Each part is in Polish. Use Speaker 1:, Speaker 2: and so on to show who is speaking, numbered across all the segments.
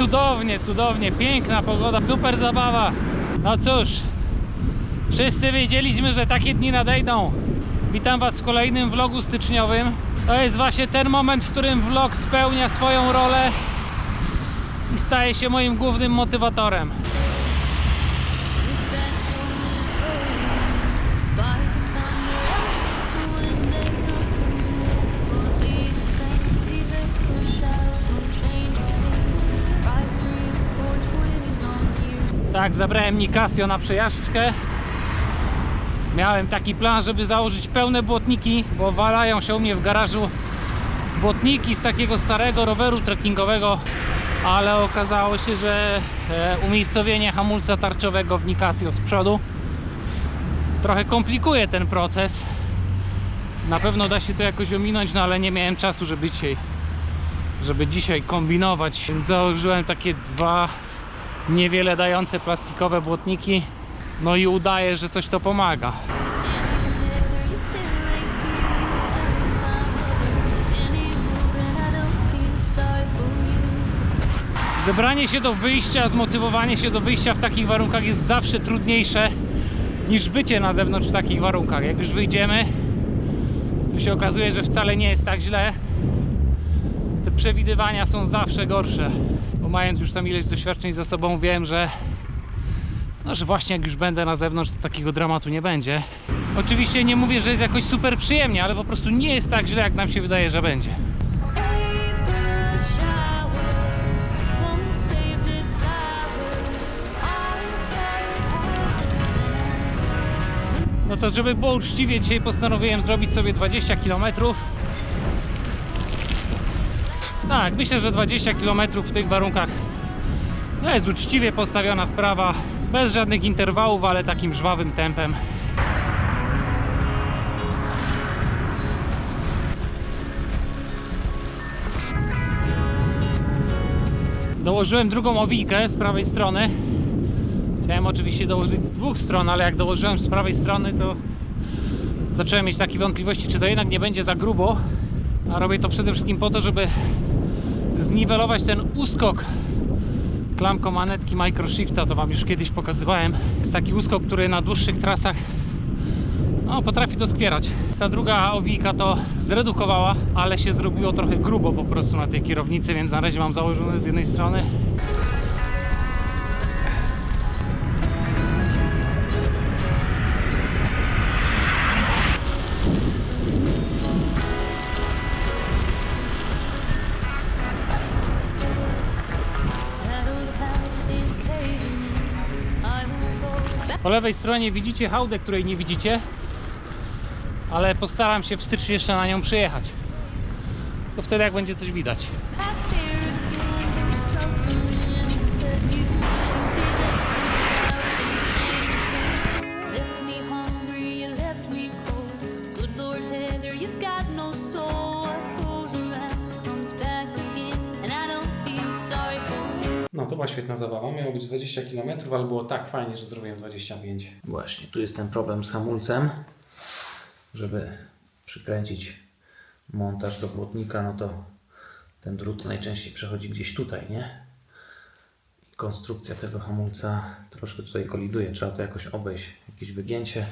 Speaker 1: cudownie, cudownie, piękna pogoda, super zabawa. No cóż, wszyscy wiedzieliśmy, że takie dni nadejdą. Witam Was w kolejnym vlogu styczniowym. To jest właśnie ten moment, w którym vlog spełnia swoją rolę i staje się moim głównym motywatorem. Tak, zabrałem Nicasio na przejażdżkę. Miałem taki plan, żeby założyć pełne błotniki, bo walają się u mnie w garażu błotniki z takiego starego roweru trekkingowego, ale okazało się, że e, umiejscowienie hamulca tarczowego w Nicasio z przodu trochę komplikuje ten proces. Na pewno da się to jakoś ominąć, no ale nie miałem czasu, żeby dzisiaj, żeby dzisiaj kombinować, więc założyłem takie dwa niewiele dające plastikowe błotniki. No i udaje, że coś to pomaga. Zebranie się do wyjścia, zmotywowanie się do wyjścia w takich warunkach jest zawsze trudniejsze niż bycie na zewnątrz w takich warunkach. Jak już wyjdziemy, to się okazuje, że wcale nie jest tak źle. Te przewidywania są zawsze gorsze. Mając już tam ileś doświadczeń za sobą, wiem, że no, że właśnie jak już będę na zewnątrz, to takiego dramatu nie będzie. Oczywiście nie mówię, że jest jakoś super przyjemnie, ale po prostu nie jest tak źle, jak nam się wydaje, że będzie. No to żeby było uczciwie, dzisiaj postanowiłem zrobić sobie 20 km. Tak, myślę, że 20 km w tych warunkach no jest uczciwie postawiona sprawa, bez żadnych interwałów, ale takim żwawym tempem. Dołożyłem drugą owijkę z prawej strony. Chciałem oczywiście dołożyć z dwóch stron, ale jak dołożyłem z prawej strony, to zacząłem mieć takie wątpliwości, czy to jednak nie będzie za grubo. A robię to przede wszystkim po to, żeby zniwelować ten uskok klamką manetki Microshifta, to Wam już kiedyś pokazywałem. Jest taki uskok, który na dłuższych trasach no, potrafi to skwierać. Ta druga owijka to zredukowała, ale się zrobiło trochę grubo po prostu na tej kierownicy, więc na razie mam założone z jednej strony. Po lewej stronie widzicie hałdę, której nie widzicie, ale postaram się wstycz jeszcze na nią przyjechać. To wtedy jak będzie coś widać. Była świetna zabawa. Miało być 20 km, ale było tak fajnie, że zrobiłem 25. Właśnie, tu jest ten problem z hamulcem. Żeby przykręcić montaż do błotnika, no to ten drut najczęściej przechodzi gdzieś tutaj, nie? I konstrukcja tego hamulca troszkę tutaj koliduje. Trzeba to jakoś obejść, jakieś wygięcie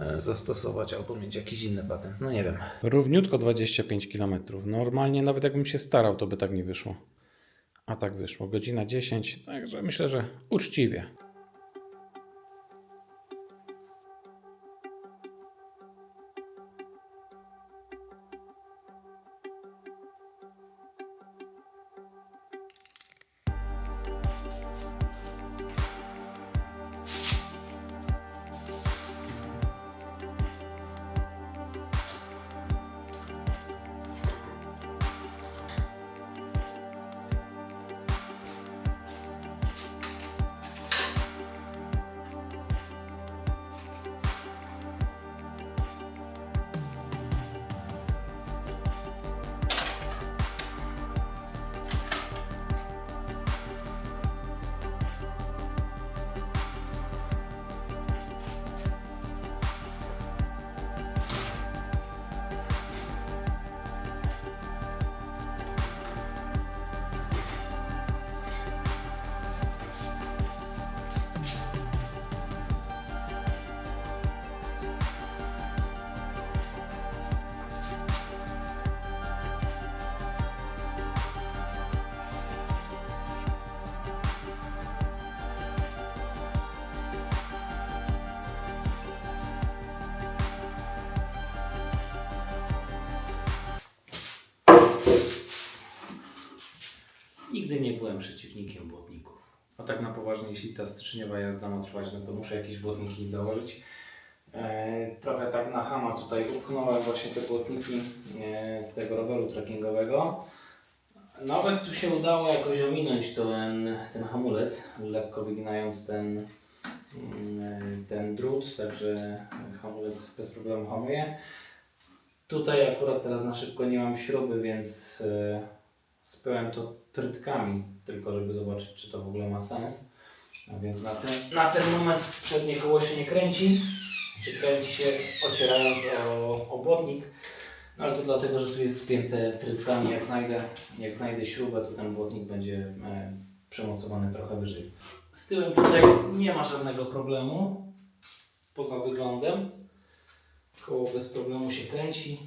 Speaker 1: e, zastosować albo mieć jakiś inny patent. No nie wiem. Równiutko 25 km. Normalnie nawet jakbym się starał, to by tak nie wyszło. A tak wyszło, godzina 10, także myślę, że uczciwie.
Speaker 2: Nigdy nie byłem przeciwnikiem błotników. A tak na poważnie, jeśli ta styczniowa jazda ma trwać, no to muszę jakieś błotniki założyć. E, trochę tak na hama tutaj upchnąłem właśnie te błotniki e, z tego roweru trekkingowego. Nawet tu się udało jakoś ominąć ten, ten hamulec, lekko wyginając ten, mm, ten drut, także hamulec bez problemu hamuje. Tutaj akurat teraz na szybko nie mam śruby, więc e, spiąłem to trytkami, tylko żeby zobaczyć, czy to w ogóle ma sens. A więc na ten, na ten moment przednie koło się nie kręci, czy kręci się ocierając o, o błotnik. No ale to dlatego, że tu jest spięte trytkami. Jak znajdę, jak znajdę śrubę, to ten błotnik będzie e, przemocowany trochę wyżej. Z tyłem tutaj nie ma żadnego problemu, poza wyglądem. Koło bez problemu się kręci.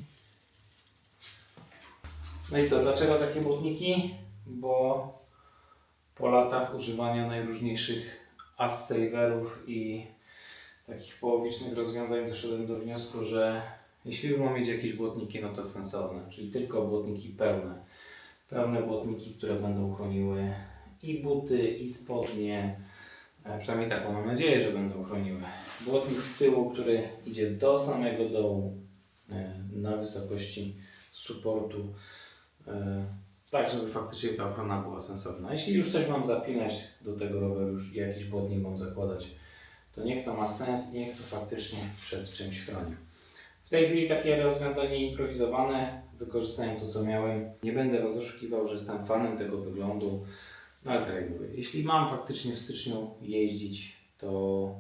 Speaker 2: No i co, dlaczego takie błotniki? Bo po latach używania najróżniejszych as saverów i takich połowicznych rozwiązań doszedłem do wniosku, że jeśli już mam mieć jakieś błotniki, no to sensowne, czyli tylko błotniki pełne. Pełne błotniki, które będą chroniły i buty, i spodnie. E, Przynajmniej taką mam nadzieję, że będą chroniły. Błotnik z tyłu, który idzie do samego dołu, e, na wysokości supportu, e, tak żeby faktycznie ta ochrona była sensowna. Jeśli już coś mam zapinać do tego roweru, już jakiś błotnik mam zakładać, to niech to ma sens, niech to faktycznie przed czymś chroni. W tej chwili takie rozwiązanie improwizowane, wykorzystałem to co miałem. Nie będę Was oszukiwał, że jestem fanem tego wyglądu, no ale tak jak mówię, jeśli mam faktycznie w styczniu jeździć, to,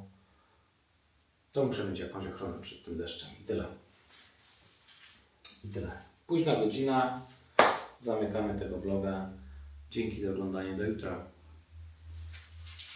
Speaker 2: to muszę mieć jakąś ochronę przed tym deszczem i tyle. I tyle. Późna godzina, zamykamy tego vloga. Dzięki za oglądanie, do jutra.